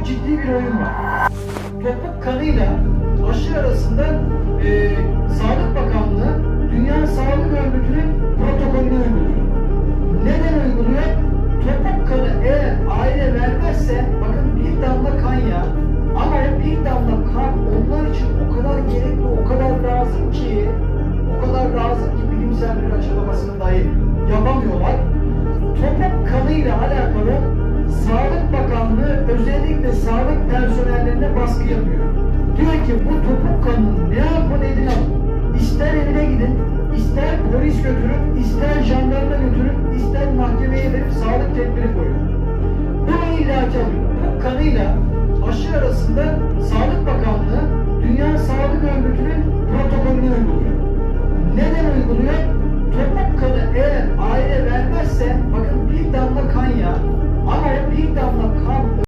çok ciddi bir oyun var. Topuk kanıyla aşı arasında e, Sağlık Bakanlığı Dünya Sağlık Örgütü'nün protokolünü uyguluyor. Neden uyguluyor? Topuk kanı eğer aile vermezse bakın bir damla kan ya ama bir damla kan onlar için o kadar gerekli, o kadar lazım ki o kadar lazım ki bilimsel bir açıklamasını özellikle sağlık personellerine baskı yapıyor. Diyor ki bu topuk kanını ne yapın edin alın. İster evine gidin, ister polis götürün, ister jandarma götürün, ister mahkemeye verip sağlık tedbiri koyun. Bunu illaki alıyor. Bu kanıyla aşı arasında